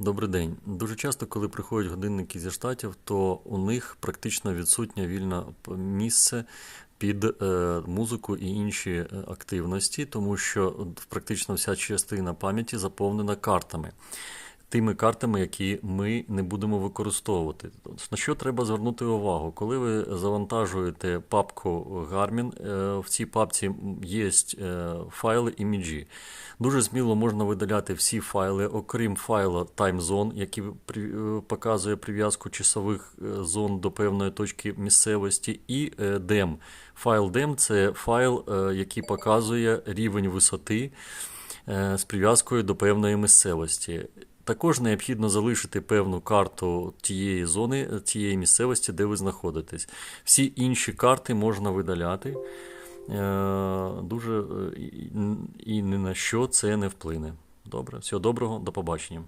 Добрий день. Дуже часто, коли приходять годинники зі штатів, то у них практично відсутнє вільне місце під е, музику і інші е, активності, тому що практично вся частина пам'яті заповнена картами. Тими картами, які ми не будемо використовувати. На що треба звернути увагу? Коли ви завантажуєте папку Garmin, е, в цій папці є е, файли іміджі. Дуже сміло можна видаляти всі файли, окрім файла TimeZone, який е, показує прив'язку часових зон до певної точки місцевості, і DEM. Файл DEM – це файл, який показує рівень висоти з прив'язкою до певної місцевості. Також необхідно залишити певну карту тієї зони, тієї місцевості, де ви знаходитесь. Всі інші карти можна видаляти. Е, Дуже е, і ні на що це не вплине. Добре, всього доброго, до побачення.